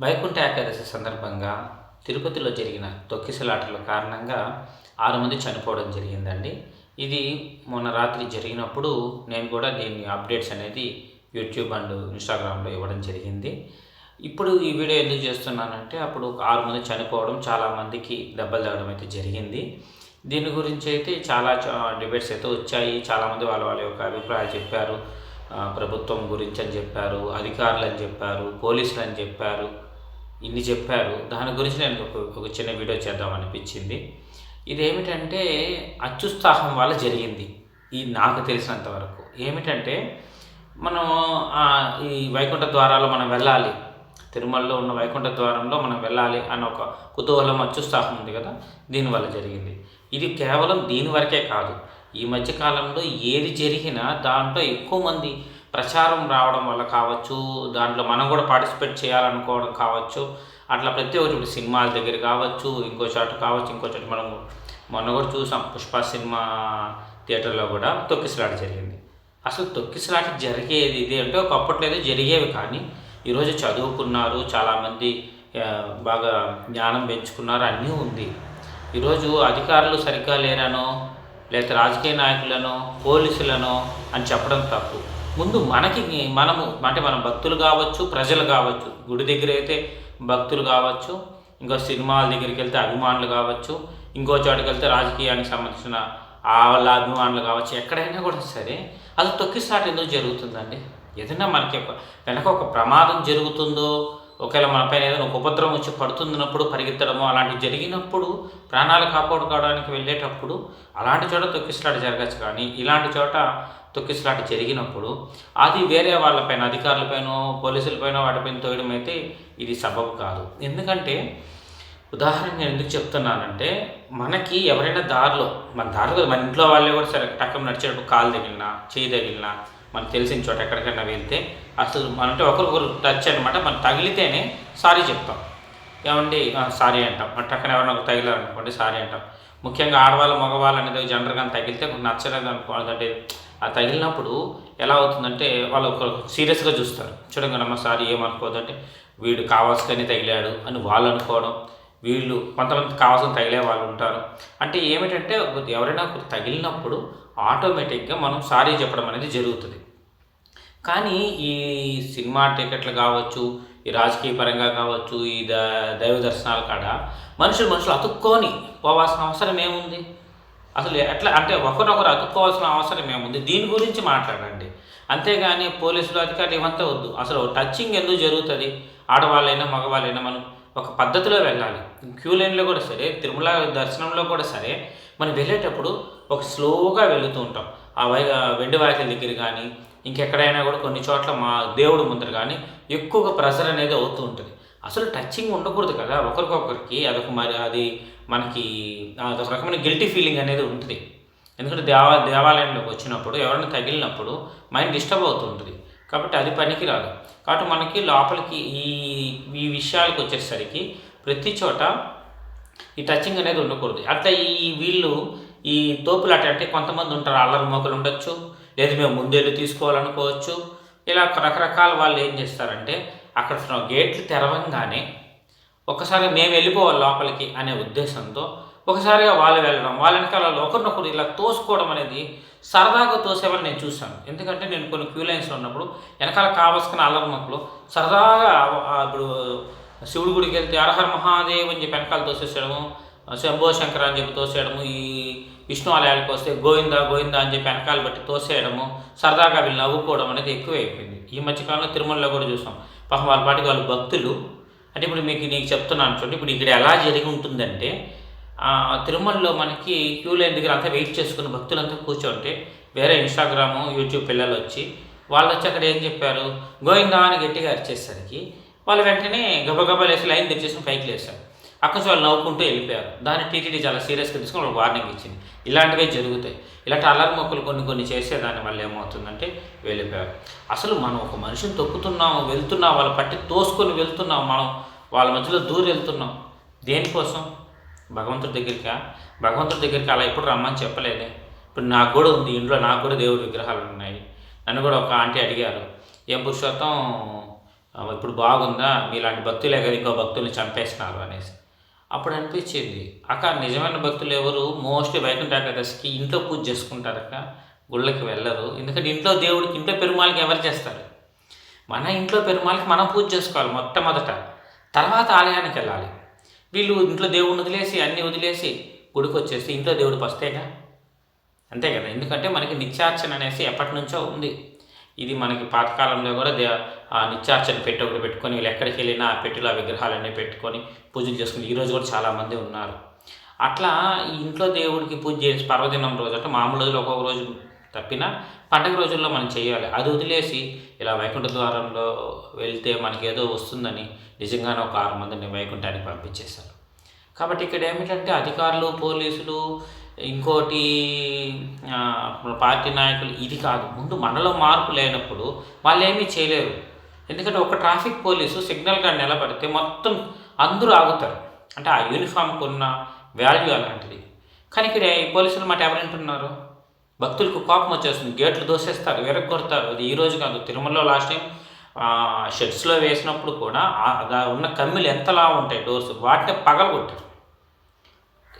వైకుంఠ ఏకాదశి సందర్భంగా తిరుపతిలో జరిగిన తొక్కిసలాటల కారణంగా ఆరు మంది చనిపోవడం జరిగిందండి. ఇది మొన్న రాత్రి జరిగినప్పుడు నేను కూడా దీన్ని అప్డేట్స్ అనేది యూట్యూబ్ అండ్ ఇన్స్టాగ్రామ్లో ఇవ్వడం జరిగింది. ఇప్పుడు ఈ వీడియో ఎందుకు చేస్తున్నానంటే అప్పుడు ఆరు మంది చనిపోవడం చాలామందికి దెబ్బలు తగ్గడం అయితే జరిగింది. దీని గురించి అయితే చాలా డిబేట్స్ అయితే వచ్చాయి. చాలామంది వాళ్ళ వాళ్ళ యొక్క అభిప్రాయాలు చెప్పారు. ప్రభుత్వం గురించి అని చెప్పారు అధికారులు అని చెప్పారు పోలీసులు అని చెప్పారు. ఇన్ని చెప్పారు. దాని గురించి నేను ఒక ఒక చిన్న వీడియో చేద్దాం అనిపించింది. ఇదేమిటంటే అత్యుత్సాహం వల్ల జరిగింది. ఈ నాకు తెలిసినంత వరకు. ఏమిటంటే మనం ఈ వైకుంఠ ద్వారాలు మనం వెళ్ళాలి. తిరుమలలో ఉన్న వైకుంఠ ద్వారంలో మనం వెళ్ళాలి అన్న ఒక కుతూహలం అత్యుత్సాహం ఉంది కదా. దీనివల్ల జరిగింది. ఇది కేవలం దీని వరకే కాదు. ఈ మధ్యకాలంలో ఏది జరిగినా దాంట్లో ఎక్కువ మంది ప్రచారం రావడం వల్ల కావచ్చు దాంట్లో మనం కూడా పార్టిసిపేట్ చేయాలనుకోవడం కావచ్చు అట్లా ప్రతి ఒక్కటి ఇప్పుడు సినిమాల దగ్గర కావచ్చు ఇంకో చోట కావచ్చు ఇంకో చోట మనం మొన్న కూడా చూసాం పుష్ప సినిమా థియేటర్లో కూడా తొక్కిసలాట జరిగింది. అసలు తొక్కిసలాట జరిగేది ఇది అంటే ఒకప్పట్లో ఏదో జరిగేవి కానీ ఈరోజు చదువుకున్నారు చాలామంది బాగా జ్ఞానం పెంచుకున్నారు అన్నీ ఉంది. ఈరోజు అధికారులు సరిగ్గా లేరనో లేకపోతే రాజకీయ నాయకులను పోలీసులను అని చెప్పడం తప్పు. ముందు మనకి మనము అంటే మన భక్తులు కావచ్చు ప్రజలు కావచ్చు గుడి దగ్గర అయితే భక్తులు కావచ్చు ఇంకో సినిమాల దగ్గరికి వెళ్తే అభిమానులు కావచ్చు ఇంకో చోటుకి వెళ్తే రాజకీయానికి సంబంధించిన ఆ వాళ్ళ అభిమానులు కావచ్చు ఎక్కడైనా కూడా సరే అది తొక్కిసాట ఎందుకు జరుగుతుందండి? ఏదైనా మనకి వెనక ఒక ప్రమాదం జరుగుతుందో ఒకవేళ మనపైన ఏదైనా ఒక ఉపద్రవం వచ్చి పడుతున్నప్పుడు పరిగెత్తడము అలాంటివి జరిగినప్పుడు ప్రాణాలు కాపాడుకోవడానికి వెళ్ళేటప్పుడు అలాంటి చోట తొక్కిసలాట జరగచ్చు కానీ ఇలాంటి చోట తొక్కిసలాట జరిగినప్పుడు అది వేరే వాళ్ళపైన అధికారులపైన పోలీసులపైన వాటిపైన తోయడం అయితే ఇది సబబు కాదు. ఎందుకంటే ఉదాహరణ నేను ఎందుకు చెప్తున్నానంటే మనకి ఎవరైనా దారిలో మన దారిలో మన ఇంట్లో వాళ్ళే కూడా సరే టక్కన నడిచేటప్పుడు కాలు తగిలినా చేయి తగిలినా మనకు తెలిసిన చోట ఎక్కడికైనా వెళ్తే అసలు మన అంటే ఒకరికొకరు టచ్ అనమాట మనం తగిలితేనే సారీ చెప్తాం. ఏమండి? సారీ అంటాం. మన టక్కన ఎవరైనా ఒక తగిలారనుకోండి సారీ అంటాం. ముఖ్యంగా ఆడవాళ్ళు మగవాళ్ళు అనేది జనరల్గా తగిలితే నచ్చలేదు అనుకోవాలంటే అంటే ఆ తగిలినప్పుడు ఎలా అవుతుందంటే వాళ్ళు ఒక సీరియస్గా చూస్తారు. చూడంగానమ్మ సారీ ఏమనుకోదంటే వీడు కావాల్సుకని తగిలాడు అని వాళ్ళు అనుకోవడం. వీళ్ళు కొంతమంది కావాల్సిన తగిలే వాళ్ళు ఉంటారు. అంటే ఏమిటంటే ఎవరైనా తగిలినప్పుడు ఆటోమేటిక్గా మనం సారీ చెప్పడం అనేది జరుగుతుంది. కానీ ఈ సినిమా టికెట్లు కావచ్చు ఈ రాజకీయ పరంగా కావచ్చు ఈ ద దైవ దర్శనాల కాడ మనుషులు మనుషులు అతుక్కొని పోవాల్సిన అవసరం ఏముంది? అసలు ఎట్లా అంటే ఒకరినొకరు అతుక్కోవాల్సిన అవసరం ఏముంది? దీని గురించి మాట్లాడండి. అంతేగాని పోలీసులు అధికారులు ఇవంతా వద్దు. అసలు టచింగ్ ఎందుకు జరుగుతుంది? ఆడవాళ్ళైనా మగవాళ్ళైనా మనం ఒక పద్ధతిలో వెళ్ళాలి. క్యూ లైన్లో కూడా సరే తిరుమల దర్శనంలో కూడా సరే మనం వెళ్ళేటప్పుడు ఒక స్లోగా వెళుతూ ఉంటాం. ఆ వై వెండి వాకిల దగ్గర కానీ ఇంకెక్కడైనా కూడా కొన్ని చోట్ల మా దేవుడు ముందర కానీ ఎక్కువగా ప్రెషర్ అనేది అవుతూ ఉంటుంది. అసలు టచింగ్ ఉండకూడదు కదా. ఒకరికొకరికి అదొక మరి అది మనకి అదొక రకమైన గిల్టీ ఫీలింగ్ అనేది ఉంటుంది. ఎందుకంటే దేవా దేవాలయంలోకి వచ్చినప్పుడు ఎవరైనా తగిలినప్పుడు మైండ్ డిస్టర్బ్ అవుతుంటుంది. కాబట్టి అది పనికి రాదు కాబట్టి మనకి లోపలికి ఈ ఈ విషయాలకు వచ్చేసరికి ప్రతి చోట ఈ టచింగ్ అనేది ఉండకూడదు. అట్లా ఈ వీళ్ళు ఈ తోపులాట అంటే కొంతమంది ఉంటారు. అల్లరి మోకలు ఉండొచ్చు. లేదు మేము ముందేళ్ళు తీసుకోవాలనుకోవచ్చు. ఇలా రకరకాల వాళ్ళు ఏం చేస్తారంటే అక్కడ గేట్లు తెరవంగానే ఒకసారి మేము వెళ్ళిపోవాలి లోపలికి అనే ఉద్దేశంతో ఒకసారిగా వాళ్ళు వెళ్ళడం వాళ్ళ వెనకాల ఒకరినొకరు ఇలా తోసుకోవడం అనేది సరదాగా తోసేవాళ్ళు నేను చూశాను. ఎందుకంటే నేను కొన్ని క్యూ లైన్స్లో ఉన్నప్పుడు వెనకాల కావలసిన అల్లరి సరదాగా ఇప్పుడు శివుడి గుడికి వెళ్తే అరహర మహాదేవ్ అని చెప్పి వెనకాల తోసేసేయడము శంభో శంకర అని చెప్పి తోసేయడము ఈ విష్ణు ఆలయాలకు వస్తే గోవింద గోవింద అని చెప్పి వెనకాలు బట్టి తోసేయడము సరదాగా వీళ్ళు నవ్వుకోవడం అనేది ఎక్కువైపోయింది. ఈ మధ్యకాలంలో తిరుమలలో కూడా చూసాం. పాపం వాళ్ళ పాటికి వాళ్ళు భక్తులు. అంటే ఇప్పుడు మీకు నీకు చెప్తున్నాను చూడండి. ఇప్పుడు ఇక్కడ ఎలా జరిగి ఉంటుందంటే తిరుమలలో మనకి క్యూ లైన్ దగ్గర అంతా వెయిట్ చేసుకుని భక్తులంతా కూర్చోంటే వేరే ఇన్స్టాగ్రాము యూట్యూబ్ పిల్లలు వచ్చి వాళ్ళు వచ్చి అక్కడ ఏం చెప్పారు? గోవిందా అని గట్టిగా అరిచేసరికి వాళ్ళు వెంటనే గబగబా లేసి లైన్ తెచ్చేసి పైకి లేసారు అక్కడ వాళ్ళు నవ్వుకుంటూ వెళ్ళిపోయారు. దాన్ని టీటీడీ చాలా సీరియస్గా తీసుకుని వాళ్ళకి వార్నింగ్ ఇచ్చింది. ఇలాంటివే జరుగుతాయి. ఇలాంటి అల్లరి మొక్కలు కొన్ని కొన్ని చేసేదాని వల్ల ఏమవుతుందంటే వెళ్ళిపోయారు. అసలు మనం ఒక మనిషిని తొక్కుతున్నాము వెళ్తున్నాం వాళ్ళ పట్టి తోసుకొని వెళ్తున్నాం మనం వాళ్ళ మధ్యలో దూరం వెళ్తున్నాం. దేనికోసం? భగవంతుడి దగ్గరికా? భగవంతుడి దగ్గరికి అలా ఎప్పుడు రమ్మని చెప్పలేదే. ఇప్పుడు నాకు కూడా ఉంది ఇంట్లో నాకు కూడా దేవుడి విగ్రహాలు ఉన్నాయి. నన్ను కూడా ఒక ఆంటీ అడిగారు. ఏం పురుషోత్తం? ఇప్పుడు బాగుందా? మీలాంటి భక్తులే కదా ఇంకో భక్తుల్ని చంపేస్తున్నారు అనేసి. అప్పుడు అనిపించేది అక్క నిజమైన భక్తులు ఎవరు? మోస్ట్లీ వైకుంఠ ఏకాదశికి ఇంట్లో పూజ చేసుకుంటారక్క గుళ్ళకి వెళ్ళరు. ఎందుకంటే ఇంట్లో దేవుడికి ఇంట్లో పెరుమాళకి ఎవరు చేస్తారు? మన ఇంట్లో పెరుమాళకి మనం పూజ చేసుకోవాలి మొట్టమొదట. తర్వాత ఆలయానికి వెళ్ళాలి. వీళ్ళు ఇంట్లో దేవుడిని వదిలేసి అన్నీ వదిలేసి గుడికి వచ్చేసి ఇంట్లో దేవుడు వస్తేగా? అంతే కదా? ఎందుకంటే మనకి నిత్యార్చన అనేసి ఎప్పటి నుంచో ఉంది. ఇది మనకి పాతకాలంలో కూడా దే నిత్యార్చన పెట్టి ఒకటి పెట్టుకొని వీళ్ళు ఎక్కడికి వెళ్ళినా ఆ పెట్టిలో ఆ విగ్రహాలన్నీ పెట్టుకొని పూజలు చేసుకుని ఈరోజు కూడా చాలామంది ఉన్నారు. అట్లా ఇంట్లో దేవుడికి పూజ చేసి పర్వదినం రోజు అంటే మామూలు రోజులు ఒక్కొక్క రోజు తప్పిన పండగ రోజుల్లో మనం చేయాలి. అది వదిలేసి ఇలా వైకుంఠ ద్వారంలో వెళ్తే మనకి ఏదో వస్తుందని నిజంగానే ఒక ఆరు మందిని వైకుంఠానికి పంపించేశారు. కాబట్టి ఇక్కడ ఏమిటంటే అధికారులు పోలీసులు ఇంకోటి పార్టీ నాయకులు ఇది కాదు. ముందు మనలో మార్పు లేనప్పుడు వాళ్ళు ఏమీ చేయలేరు. ఎందుకంటే ఒక ట్రాఫిక్ పోలీసు సిగ్నల్ గార్డ్ నిలబడితే మొత్తం అందరూ ఆగుతారు. అంటే ఆ యూనిఫామ్కి ఉన్న వాల్యూ అలాంటిది. కానీ ఇక్కడ ఈ పోలీసులు మాట ఎవరంటున్నారు? భక్తులకు కోపం వచ్చేస్తుంది. గేట్లు దోసేస్తారు విరగొడతారు అది ఈ రోజు కాదు తిరుమలలో లాస్ట్ టైం షెడ్స్లో వేసినప్పుడు కూడా ఉన్న కమ్మిలు ఎంతలా ఉంటాయి డోర్స్ వాటిని పగలగొట్టారు.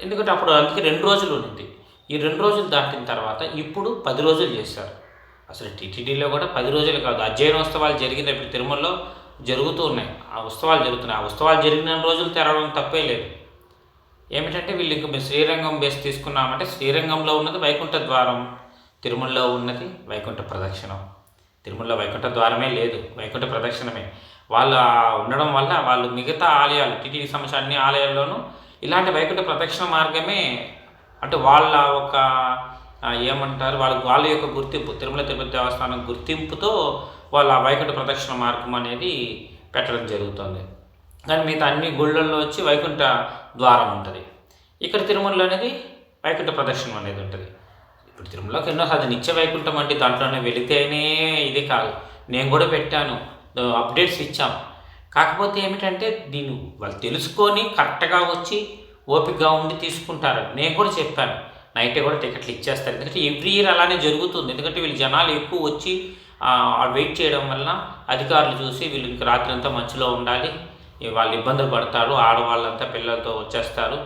ఎందుకంటే అప్పుడు అందుకే రెండు రోజులు ఉంది ఈ రెండు రోజులు దాటిన తర్వాత ఇప్పుడు పది రోజులు చేశారు. అసలు టీటీడీలో కూడా పది రోజులు కాదు. అధ్యయనోత్సవాలు జరిగిన ఇప్పుడు తిరుమలలో జరుగుతూ ఉన్నాయి. ఆ ఉత్సవాలు జరుగుతున్నాయి. ఆ ఉత్సవాలు జరిగిన రోజులు తెరవడం తప్పే లేదు. ఏమిటంటే వీళ్ళు ఇంక మేము శ్రీరంగం బేస్ తీసుకున్నామంటే శ్రీరంగంలో ఉన్నది వైకుంఠ ద్వారం. తిరుమలలో ఉన్నది వైకుంఠ ప్రదక్షిణం. తిరుమలలో వైకుంఠ ద్వారమే లేదు. వైకుంఠ ప్రదక్షిణమే. వాళ్ళు ఉండడం వల్ల వాళ్ళు మిగతా ఆలయాలు టీటీడీ సంబంధించిన అన్ని ఆలయాల్లోనూ ఇలాంటి వైకుంఠ ప్రదక్షిణ మార్గమే అంటే వాళ్ళ ఒక ఏమంటారు వాళ్ళ వాళ్ళ యొక్క గుర్తింపు తిరుమల తిరుపతి దేవస్థానం గుర్తింపుతో వాళ్ళ ఆ వైకుంఠ ప్రదక్షిణ మార్గం అనేది పెట్టడం జరుగుతుంది. కానీ మిగతా అన్ని గుళ్ళల్లో వచ్చి వైకుంఠ ద్వారం ఉంటుంది. ఇక్కడ తిరుమలలో అనేది వైకుంఠ ప్రదక్షిణం అనేది ఉంటుంది. ఇప్పుడు తిరుమలకి ఎన్నో అది నిత్య వైకుంఠం అంటే దాంట్లోనే వెళితేనే ఇది కాదు. నేను కూడా పెట్టాను అప్డేట్స్ ఇచ్చాం. కాకపోతే ఏమిటంటే దీన్ని వాళ్ళు తెలుసుకొని కరెక్ట్గా వచ్చి ఓపికగా ఉండి తీసుకుంటారు నేను కూడా చెప్పాను. నైటే కూడా టికెట్లు ఇచ్చేస్తారు. ఎందుకంటే ఎవ్రీ ఇయర్ అలానే జరుగుతుంది. ఎందుకంటే వీళ్ళు జనాలు ఎక్కువ వచ్చి వెయిట్ చేయడం వల్ల అధికారులు చూసి వీళ్ళు ఇంక రాత్రి అంతా మంచులో ఉండాలి. వాళ్ళు ఇబ్బందులు పడతారు. ఆడవాళ్ళంతా పిల్లలతో వచ్చేస్తారు.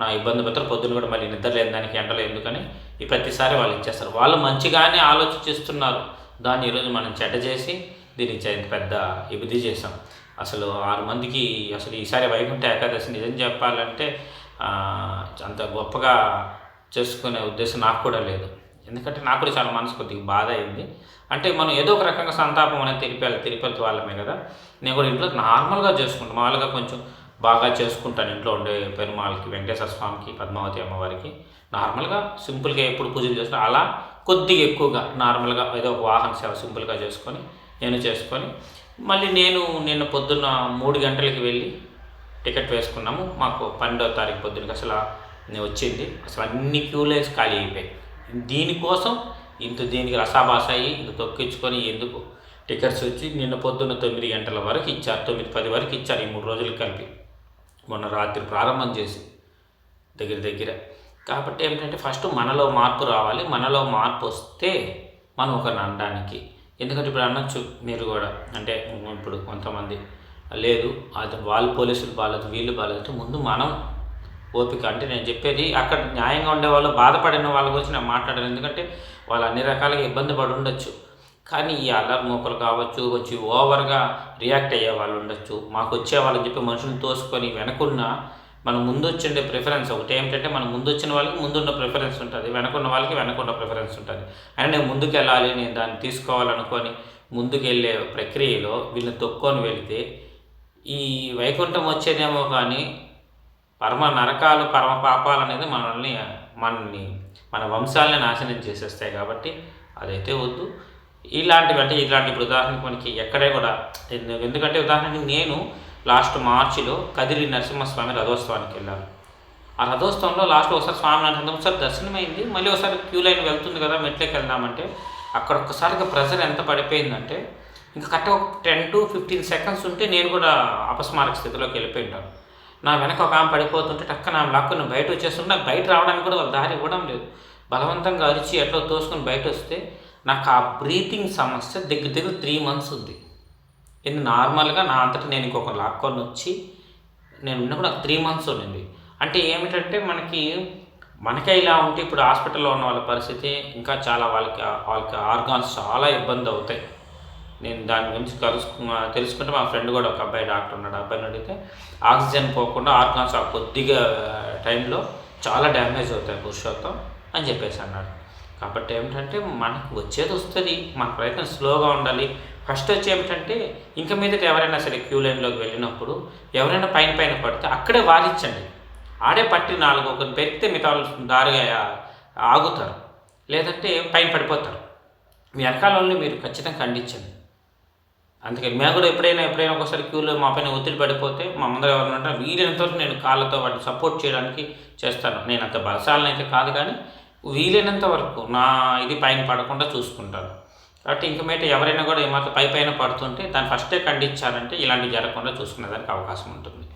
నా ఇబ్బంది పడతారు పొద్దున్న కూడా మళ్ళీ నిద్ర లేని దానికి ఎండలు ఎందుకని ఈ ప్రతిసారి వాళ్ళు ఇచ్చేస్తారు. వాళ్ళు మంచిగానే ఆలోచిస్తున్నారు దాన్ని ఈరోజు మనం చెడ్డ చేసి దీన్ని పెద్ద ఇబ్బంది చేసాం అసలు ఆరు మందికి అసలు ఈసారి వైకుంఠ ఏకాదశి నిజం చెప్పాలంటే అంత గొప్పగా చేసుకునే ఉద్దేశం నాకు కూడా లేదు. ఎందుకంటే నాకు కూడా చాలా మనసు కొద్దిగా బాధ అయింది. అంటే మనం ఏదో ఒక రకంగా సంతాపం అనేది తెలిపాలి తిరుపతి వాళ్ళమే కదా. నేను కూడా ఇంట్లో నార్మల్గా చేసుకుంటాను మామూలుగా కొంచెం బాగా చేసుకుంటాను ఇంట్లో ఉండే పెరుమాళ్ళకి వెంకటేశ్వర స్వామికి పద్మావతి అమ్మవారికి. నార్మల్గా సింపుల్గా ఎప్పుడు పూజలు చేస్తాను అలా కొద్దిగా ఎక్కువగా నార్మల్గా ఏదో ఒక వాహన సేవ సింపుల్గా చేసుకొని నేను చేసుకొని మళ్ళీ నేను నిన్న పొద్దున్న మూడు గంటలకి వెళ్ళి టికెట్ వేసుకున్నాము. మాకు పన్నెండవ తారీఖు పొద్దున్నకి అసలు నేను వచ్చింది. అసలు అన్ని క్యూలేస్ ఖాళీ అయిపోయాయి. దీనికోసం ఇంత దీనికి రసాభాస అయ్యి ఇంత తొక్కించుకొని ఎందుకు టికెట్స్ వచ్చి నిన్న పొద్దున్న తొమ్మిది గంటల వరకు ఇచ్చారు. తొమ్మిది పది వరకు ఇచ్చారు. ఈ మూడు రోజులు కలిపి మొన్న రాత్రి ప్రారంభం చేసి దగ్గర దగ్గర. కాబట్టి ఏమిటంటే ఫస్ట్ మనలో మార్పు రావాలి. మనలో మార్పు వస్తే మనం ఒకరిని అనడానికి ఎందుకంటే ఇప్పుడు అనొచ్చు మీరు కూడా. అంటే ఇప్పుడు కొంతమంది లేదు అది వాళ్ళు పోలీసులు బాగాలేదు వీళ్ళు బాగాలేదు అంటే ముందు మనం ఓపిక. అంటే నేను చెప్పేది అక్కడ న్యాయంగా ఉండే వాళ్ళు బాధపడిన వాళ్ళ గురించి నేను మాట్లాడాను. ఎందుకంటే వాళ్ళు అన్ని రకాలుగా ఇబ్బంది పడి ఉండొచ్చు. కానీ ఈ అల్లరి మూకలు కావచ్చు కొంచెం ఓవర్గా రియాక్ట్ అయ్యే వాళ్ళు ఉండొచ్చు. మాకు వచ్చే వాళ్ళని చెప్పి మనుషులను తోసుకొని వెనకున్న మనం ముందు వచ్చిండే ప్రిఫరెన్స్ ఒకటి. ఏమిటంటే మనం ముందు వచ్చిన వాళ్ళకి ముందున్న ప్రిఫరెన్స్ ఉంటుంది. వెనకున్న వాళ్ళకి వెనకున్న ప్రిఫరెన్స్ ఉంటుంది. అయినా నేను ముందుకు వెళ్ళాలి నేను దాన్ని తీసుకోవాలనుకొని ముందుకు వెళ్ళే ప్రక్రియలో వీళ్ళని తొక్కొని వెళితే ఈ వైకుంఠం వచ్చేదేమో కానీ పరమ నరకాలు పరమ పాపాలు అనేది మనల్ని మనల్ని మన వంశాలని నాశనం చేసేస్తాయి కాబట్టి అదైతే వద్దు. ఇలాంటివి అంటే ఇలాంటి ఇప్పుడు ఉదాహరణకి మనకి ఎక్కడే కూడా ఎందుకంటే ఉదాహరణకి నేను లాస్ట్ మార్చిలో కదిరి నరసింహస్వామి రథోత్సవానికి వెళ్ళాను ఆ రథోత్సవంలో లాస్ట్ ఒకసారి స్వామి నరసింహ ఒకసారి దర్శనమైంది. మళ్ళీ ఒకసారి క్యూ లైన్ వెళ్తుంది కదా మెట్లకి వెళ్దామంటే అక్కడ ఒక్కసారిగా ప్రెషర్ ఎంత పడిపోయిందంటే ఇంకా కరెక్ట్ ఒక టెన్ టు ఫిఫ్టీన్ సెకండ్స్ ఉంటే నేను కూడా అపస్మారక స్థితిలోకి వెళ్ళిపోయింటాను. నా వెనక ఒక ఆమె పడిపోతుంటే టక్క నా లాక్కుని బయట వచ్చేస్తుంటే నాకు బయట రావడానికి కూడా వాళ్ళు దారి ఇవ్వడం లేదు. బలవంతంగా అరిచి ఎట్లా తోసుకొని బయట వస్తే నాకు ఆ బ్రీతింగ్ సమస్య దగ్గర దగ్గర త్రీ మంత్స్ ఉంది. ఇది నార్మల్గా నా అంతటా నేను ఇంకొక లాక్కొని వచ్చి నేను ఉన్నప్పుడు నాకు త్రీ మంత్స్ ఉండింది. అంటే ఏమిటంటే మనకి మనకే ఇలా ఉంటే ఇప్పుడు హాస్పిటల్లో ఉన్న వాళ్ళ పరిస్థితి ఇంకా చాలా వాళ్ళకి వాళ్ళకి ఆర్గాన్స్ చాలా ఇబ్బంది అవుతాయి. నేను దాని గురించి కలుసుకు తెలుసుకుంటే మా ఫ్రెండ్ కూడా ఒక అబ్బాయి డాక్టర్ ఉన్నాడు. అబ్బాయిని అడిగితే ఆక్సిజన్ పోకుండా ఆర్గాన్స్ ఆ కొద్దిగా టైంలో చాలా డ్యామేజ్ అవుతాయి పురుషోత్తం అని చెప్పేసి అన్నాడు. కాబట్టి ఏమిటంటే మనకు వచ్చేది వస్తుంది. మన ప్రయత్నం స్లోగా ఉండాలి. ఫస్ట్ వచ్చి ఏమిటంటే ఇంకా మీదకి ఎవరైనా సరే క్యూ లైన్లోకి వెళ్ళినప్పుడు ఎవరైనా పైన పైన పడితే అక్కడే వారించండి ఆడే పట్టి నాలుగు ఒకరు పెరిగితే మిగతా వాళ్ళు దారిగా ఆగుతారు. లేదంటే పైన పడిపోతారు. మీ వెనకాల మీరు ఖచ్చితంగా ఖండించండి. అందుకని మేము కూడా ఎప్పుడైనా ఎప్పుడైనా ఒకసారి క్యూలో మా పైన ఒత్తిడి పడిపోతే మా ముందర ఎవరైనా ఉంటారు వీలైనంత నేను కాళ్ళతో వాటిని సపోర్ట్ చేయడానికి చేస్తాను. నేను అంత బలశాలను అయితే కాదు కానీ వీలైనంత వరకు నా ఇది పైన పడకుండా చూసుకుంటాను. కాబట్టి ఇంక మీద ఎవరైనా కూడా ఏమాత్రం పై పైన పడుతుంటే దాన్ని ఫస్టే ఖండించారంటే ఇలాంటివి జరగకుండా చూసుకునేదానికి అవకాశం ఉంటుంది.